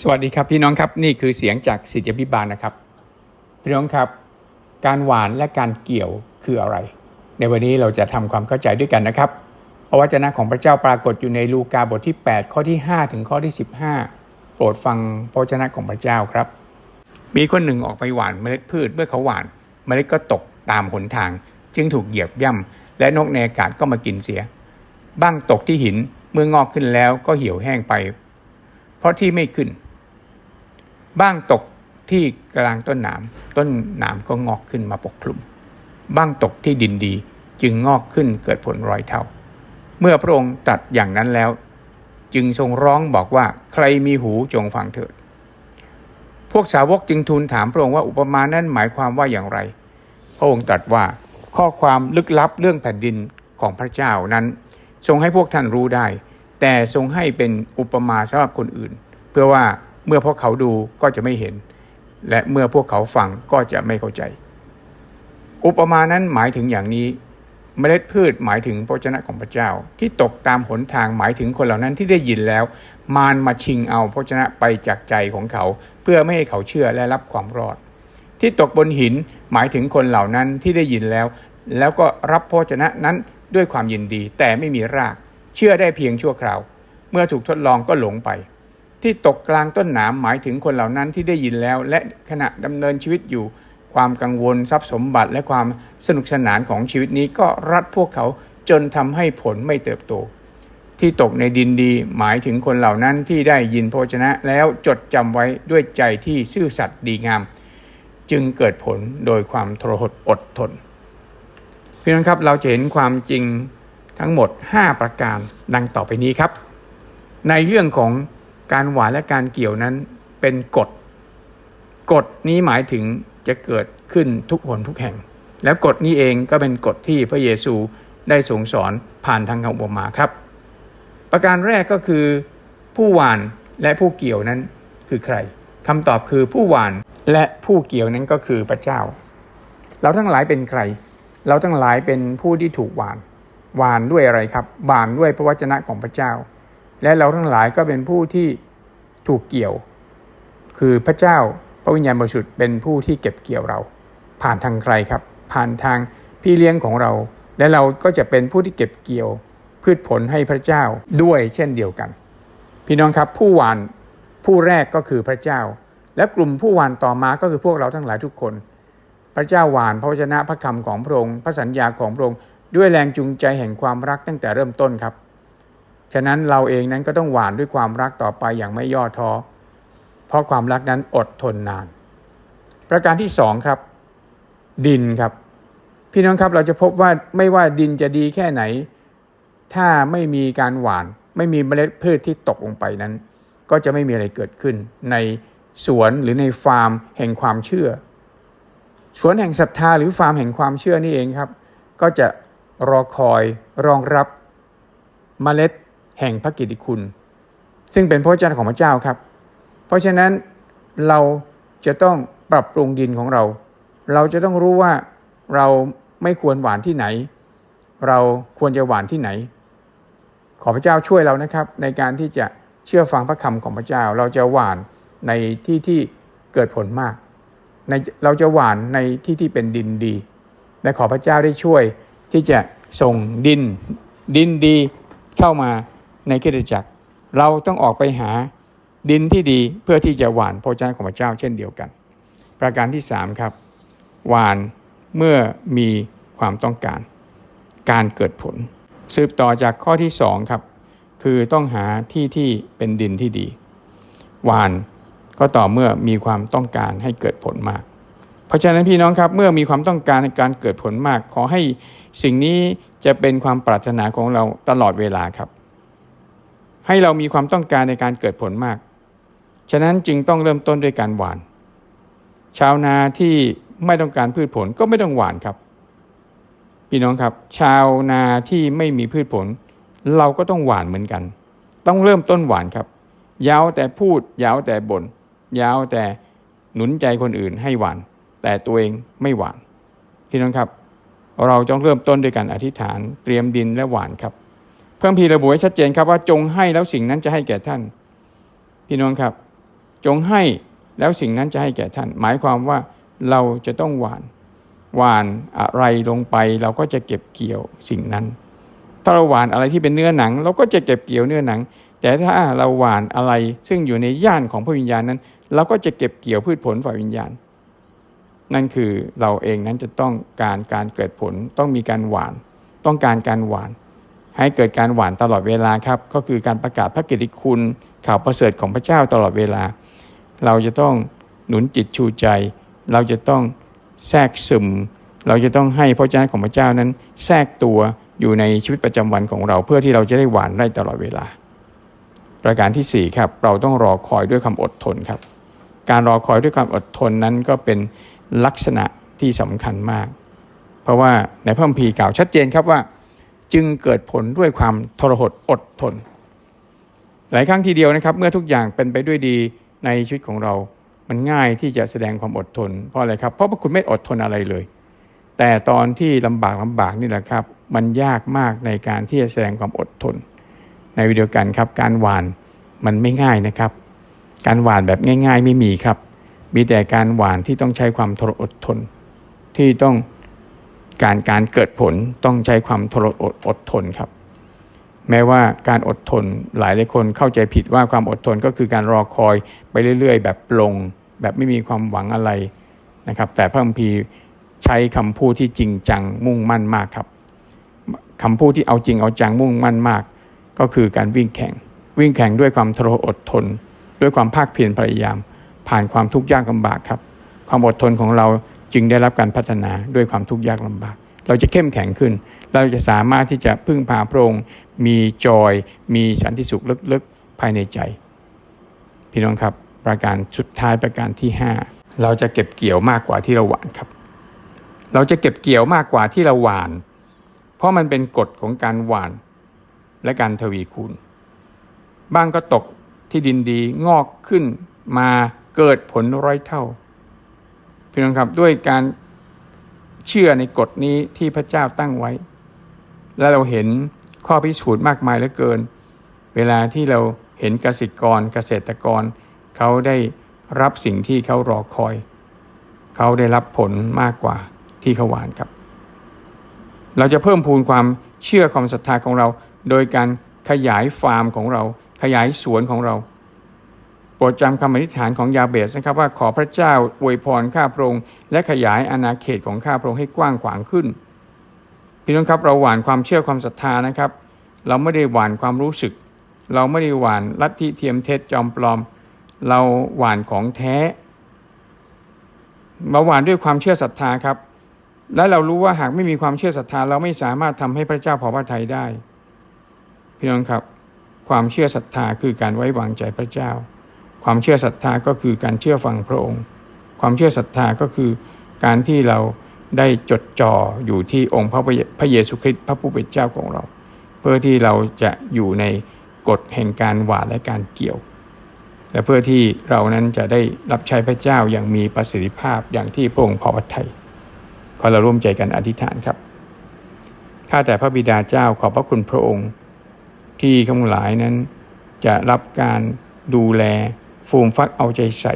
สวัสดีครับพี่น้องครับนี่คือเสียงจากสิทธิพิบาลนะครับ พี่น้องครับ การหวานและการเกี่ยวคืออะไร ในวันนี้เราจะทำความเข้าใจด้วยกันนะครับพระวจนะของพระเจ้าปรากฏอยู่ในลูกาบทที่ 8 ข้อที่ 5 ถึงข้อที่ 15 โปรดฟังพระวจนะของพระเจ้าครับ มีคนหนึ่งออกไปหว่านเมล็ดพืชเมื่อเขาหว่าน เมล็ดก็ตกตามหนทาง จึงถูกเหยียบย่ำและนกในอากาศก็มากินเสีย บ้างตกที่หินเมื่องอกขึ้นแล้วก็เหี่ยวแห้งไป เพราะที่ไม่ขึ้น บ้างตกที่กลางต้นหนามต้นหนามก็งอกขึ้นมาปกคลุม บ้างตกที่ดินดีจึงงอกขึ้นเกิดผลร้อยเท่า เมื่อพระองค์ตัดอย่างนั้นแล้ว จึงทรงร้องบอกว่าใครมีหูจงฟังเถิด พวกสาวกจึงทูลถามพระองค์ว่าอุปมานั้นหมายความว่าอย่างไร พระองค์ตรัสว่าข้อความลึกลับเรื่องแผ่นดินของพระเจ้านั้น ทรงให้พวกท่านรู้ได้ แต่ทรงให้เป็นอุปมาสำหรับคนอื่น เพื่อว่า เมื่อพวกเขาดูก็จะไม่เห็น และเมื่อพวกเขาฟังก็จะไม่เข้าใจ อุปมานั้นหมายถึงอย่างนี้ เมล็ดพืชหมายถึงพระเจ้าของพระเจ้า ที่ตกตามหนทางหมายถึงคนเหล่านั้นที่ได้ยินแล้ว มารมาชิงเอาพระเจ้าไปจากใจของเขา เพื่อไม่ให้เขาเชื่อและรับความรอด ที่ตกบนหินหมายถึงคนเหล่านั้นที่ได้ยินแล้ว แล้วก็รับพระเจ้านั้นด้วยความยินดีแต่ไม่มีราก เชื่อได้เพียงชั่วคราว เมื่อถูกทดลองก็หลงไป ที่ตกกลางต้นหนามหมายถึงคนเหล่านั้นที่ได้ยินแล้ว และขณะดำเนินชีวิตอยู่ ความกังวลทรัพย์สมบัติและความสนุกสนานของชีวิตนี้ก็รัดพวกเขาจนทำให้ผลไม่เติบโต ที่ตกในดินดีหมายถึงคนเหล่านั้นที่ได้ยินพระวจนะแล้วจดจำไว้ด้วยใจที่ซื่อสัตย์ดีงาม จึงเกิดผลโดยความทรหดอดทนพี่น้องครับเราจะเห็นความจริงทั้งหมด 5 ประการดังต่อไปนี้ครับ ในเรื่องของ การหวานและการเกี่ยวนั้นเป็นกฎ กฎนี้หมายถึงจะเกิดขึ้นทุกหนทุกแห่ง แล้วกฎนี้เองก็เป็นกฎที่พระเยซูได้ทรงสอนผ่านทางคำอุปมาครับ ประการแรกก็คือ ผู้หวานและผู้เกี่ยวนั้นคือใครคำตอบคือผู้หวานและผู้เกี่ยวนั้นก็คือพระเจ้า เราทั้งหลายเป็นใคร เราทั้งหลายเป็นผู้ที่ถูกหวาน หวานด้วยอะไรครับ หวานด้วยพระวจนะของพระเจ้า และเราทั้งหลายก็เป็นผู้ที่ถูกเกี่ยว คือพระเจ้าพระวิญญาณบริสุทธิ์เป็นผู้ที่เก็บเกี่ยวเรา ผ่านทางใครครับ ผ่านทางพี่เลี้ยงของเรา และเราก็จะเป็นผู้ที่เก็บเกี่ยว พืชผลให้พระเจ้าด้วยเช่นเดียวกัน พี่น้องครับผู้หวานผู้แรกก็คือพระเจ้า และกลุ่มผู้หวานต่อมาก็คือพวกเราทั้งหลายทุกคน พระเจ้าหวานพระวจนะพระคำของพระองค์พระสัญญาของพระองค์ด้วยแรงจูงใจแห่งความรักตั้งแต่เริ่มต้นครับ ฉะนั้นเราเองนั้นก็ต้องหวานด้วยความรักต่อไปอย่างไม่ย่อท้อ เพราะความรักนั้นอดทนนาน ประการที่สองครับ ดินครับ พี่น้องครับเราจะพบว่าไม่ว่าดินจะดีแค่ไหน ถ้าไม่มีการหวาน ไม่มีเมล็ดพืชที่ตกลงไปนั้น ก็จะไม่มีอะไรเกิดขึ้น ในสวนหรือในฟาร์มแห่งความเชื่อ สวนแห่งศรัทธาหรือฟาร์มแห่งความเชื่อนี่เองครับ ก็จะรอคอยรองรับเมล็ด แห่งพระกิตติคุณ ซึ่งเป็นพระเจ้าของพระเจ้าครับ เพราะฉะนั้นเราจะต้องปรับปรุงดินของเรา เราจะต้องรู้ว่าเราไม่ควรหวานที่ไหน เราควรจะหวานที่ไหน ขอพระเจ้าช่วยเรานะครับ ในการที่จะเชื่อฟังพระคำของพระเจ้า เราจะหวานในที่ที่เกิดผลมากในเราจะหวานในที่ที่เป็นดินดี และขอพระเจ้าได้ช่วยที่จะส่งดินดินดีเข้ามา ในคริสตจักร เราต้องออกไปหาดินที่ดีเพื่อที่จะหวานพระเจ้าของพระเจ้าเช่นเดียวกัน ประการที่3ครับหวานเมื่อมีความต้องการ การเกิดผล สืบต่อจากข้อที่2ครับคือต้องหาที่ที่เป็นดินที่ดีหวานก็ต่อเมื่อมีความต้องการให้เกิดผลมาก เพราะฉะนั้นพี่น้องครับเมื่อมีความต้องการในการเกิดผลมาก ขอให้สิ่งนี้จะเป็นความปรารถนาของเราตลอดเวลาครับ ให้เรามีความต้องการในการเกิดผลมาก ฉะนั้นจึงต้องเริ่มต้นด้วยการหวาน ชาวนาที่ไม่ต้องการพืชผลก็ไม่ต้องหวานครับพี่น้องครับ ชาวนาที่ไม่มีพืชผล เราก็ต้องหวานเหมือนกัน ต้องเริ่มต้นหวานครับยาวแต่พูดยาวแต่บน่นยาวแต่หนุนใจคนอื่นให้หวาน แต่ตัวเองไม่หวานพี่น้องครับ เราต้องเริ่มต้นด้วยการอธิษฐานเตรียมดินและหวานครับ เพิ่มพีระบุไว้ชัดเจนครับว่าจงให้แล้วสิ่งนั้นจะให้แก่ท่าน พี่น้องครับ จงให้แล้วสิ่งนั้นจะให้แก่ท่าน หมายความว่าเราจะต้องหวานหวานอะไรลงไปเราก็จะเก็บเกี่ยวสิ่งนั้น ถ้าเราหวานอะไรที่เป็นเนื้อหนัง เราก็จะเก็บเกี่ยวเนื้อหนัง แต่ถ้าเราหวานอะไรซึ่งอยู่ในย่านของพระวิญญาณนั้น เราก็จะเก็บเกี่ยวพืชผลฝ่ายวิญญาณ นั่นคือเราเองนั้นจะต้องการการเกิดผลต้องมีการหวาน ต้องการการหวาน ให้เกิดการหวานตลอดเวลาครับก็คือการประกาศพระกิตติคุณข่าวประเสริฐของพระเจ้าตลอดเวลา เราจะต้องหนุนจิตชูใจ เราจะต้องแทรกซึม เราจะต้องให้พระเจ้าของพระเจ้านั้น แทรกตัวอยู่ในชีวิตประจำวันของเราเพื่อที่เราจะได้หวานได้ตลอดเวลา ประการที่4ครับเราต้องรอคอยด้วยความอดทนครับ การรอคอยด้วยความอดทนนั้นก็เป็นลักษณะที่สำคัญมาก เพราะว่าในพระคัมภีร์กล่าวชัดเจนครับว่า จึงเกิดผลด้วยความทรหดอดทน หลายครั้งทีเดียวนะครับ เมื่อทุกอย่างเป็นไปด้วยดีในชีวิตของเรา มันง่ายที่จะแสดงความอดทน เพราะอะไรครับ เพราะว่าคุณไม่อดทนอะไรเลย แต่ตอนที่ลำบากลำบากนี่แหละครับ มันยากมากในการที่จะแสดงความอดทน ในวิดีโอกันครับ การหวานมันไม่ง่ายนะครับ การหวานแบบง่าย ๆ ไม่มีครับ มีแต่การหวานที่ต้องใช้ความทรอดทน ที่ต้อง การการเกิดผลต้องใช้ความทรอดอดทนครับ แม้ว่าการอดทนหลายหลายคนเข้าใจผิดว่าความอดทนก็คือการรอคอยไปเรื่อย ๆ แบบปลง แบบไม่มีความหวังอะไรนะครับ แต่พระคัมภีร์ใช้คำพูดที่จริงจังมุ่งมั่นมากครับคำพูดที่เอาจริงเอาจังมุ่งมั่นมาก ก็คือการวิ่งแข่ง วิ่งแข่งด้วยความทรอดทน ด้วยความภาคเพียรพยายาม ผ่านความทุกข์ยากลำบากครับ ความอดทนของเรา จึงได้รับการพัฒนาด้วยความทุกข์ยากลำบาก เราจะเข้มแข็งขึ้น เราจะสามารถที่จะพึ่งพาพระองค์มีจอย มีสันติสุขลึกๆภายในใจ พี่น้องครับ ประการสุดท้ายประการที่ 5 เราจะเก็บเกี่ยวมากกว่าที่เราหวานครับ เราจะเก็บเกี่ยวมากกว่าที่เราหวาน เพราะมันเป็นกฎของการหวานและการทวีคูณ บ้างก็ตกที่ดินดีงอกขึ้นมาเกิดผลร้อยเท่า พี่น้องครับด้วยการเชื่อในกฎนี้ที่พระเจ้าตั้งไว้ และเราเห็นข้อพิสูจน์มากมายเหลือเกิน เวลาที่เราเห็นเกษตรกรเกษตรกร เขาได้รับสิ่งที่เขารอคอย เขาได้รับผลมากกว่าที่เขาหวานครับ เราจะเพิ่มพูนความเชื่อความศรัทธาของเรา โดยการขยายฟาร์มของเรา ขยายสวนของเรา โปรดจำคำอธิษฐานของยาเบสนะครับว่าขอพระเจ้าอวยพรข้าพระองค์และขยายอาณาเขตของข้าพระองค์ให้กว้างขวางขึ้นพี่น้องครับเราหวานความเชื่อความศรัทธานะครับ เราไม่ได้หวานความรู้สึก เราไม่ได้หวานลัทธิเทียมเท็จจอมปลอม เราหวานของแท้มาหวานด้วยความเชื่อศรัทธาครับ และเรารู้ว่าหากไม่มีความเชื่อศรัทธา เราไม่สามารถทำให้พระเจ้าพอพระทัยได้ พี่น้องครับ ความเชื่อศรัทธาคือการไว้วางใจพระเจ้า ความเชื่อศรัทธาก็คือการเชื่อฟังพระองค์ ความเชื่อศรัทธาก็คือการที่เราได้จดจ่ออยู่ที่องค์พระพระเยซูคริสต์พระผู้เป็นเจ้าของเรา เพื่อที่เราจะอยู่ในกฎแห่งการหวานและการเกี่ยว และเพื่อที่เรานั้นจะได้รับใช้พระเจ้าอย่างมีประสิทธิภาพอย่างที่พระองค์พอพระทัยขอเราร่วมใจกันอธิษฐานครับข้าแต่พระบิดาเจ้าขอบพระคุณพระองค์ ที่ข้าพหลายนั้นจะรับการดูแล ฟูมฟักเอาใจใส่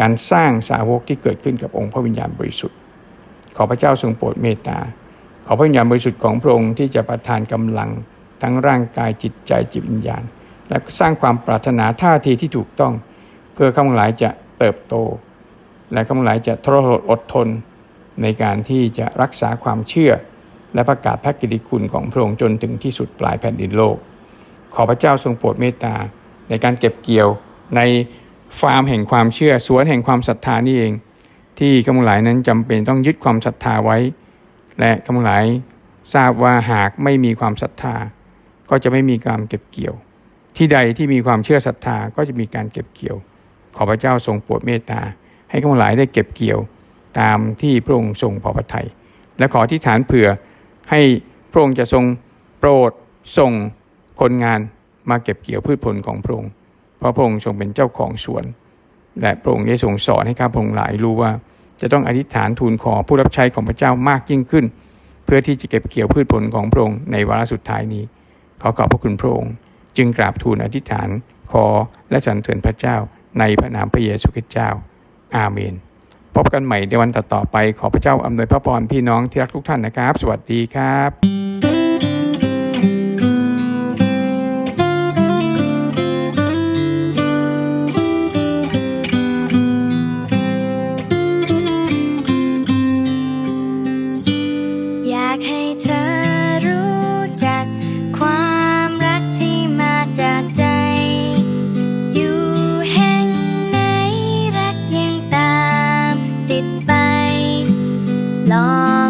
การสร้างสาวกที่เกิดขึ้นกับองค์พระวิญญาณบริสุทธิ์ ขอพระเจ้าทรงโปรดเมตตา ขอพระวิญญาณบริสุทธิ์ของพระองค์ที่จะประทานกำลัง ทั้งร่างกายจิตใจจิตวิญญาณ และสร้างความปรารถนาท่าทีที่ถูกต้อง เพื่อข้าพหลายจะเติบโต และข้าพหลายจะทรหดอดทน ในการที่จะรักษาความเชื่อ และประกาศพระกิติคุณของพระองค์จนถึงที่สุดปลายแผ่นดินโลก ขอพระเจ้าทรงโปรดเมตตาในการเก็บเกี่ยว ในฟาร์มแห่งความเชื่อสวนแห่งความศรัทธานี่เอง ที่ข้าพหลายนั้นจำเป็นต้องยึดความศรัทธาไว้ และข้าพหลายทราบว่าหากไม่มีความศรัทธา ก็จะไม่มีการเก็บเกี่ยว ที่ใดที่มีความเชื่อศรัทธาก็จะมีการเก็บเกี่ยว ขอพระเจ้าทรงโปรดเมตตา ให้ข้าพหลายได้เก็บเกี่ยวตามที่พระองค์ทรงพอพระทัยและขอที่ฐานเผื่อให้พระองค์จะทรงโปรดส่งคนงานมาเก็บเกี่ยวพืชผลของพระองค์ ราะพระองค์ทรงเป็นเจ้าของสวน และพระองค์ได้ทรงสอนให้ข้าพระองค์หลายรู้ว่า จะต้องอธิษฐานทูลขอผู้รับใช้ของพระเจ้ามากยิ่งขึ้น เพื่อที่จะเก็บเกี่ยวพืชผลของพระองค์ในวาระสุดท้ายนี้ ขอขอบพระคุณพระองค์ จึงกราบทูลอธิษฐานขอและสรรเสริญพระเจ้า ในพระนามพระเยซูคริสต์เจ้า อาเมน พบกันใหม่ในวันต่อๆไปขอพระเจ้าอำนวยพระพรพี่น้องที่รักทุกท่านนะครับ สวัสดีครับ Lá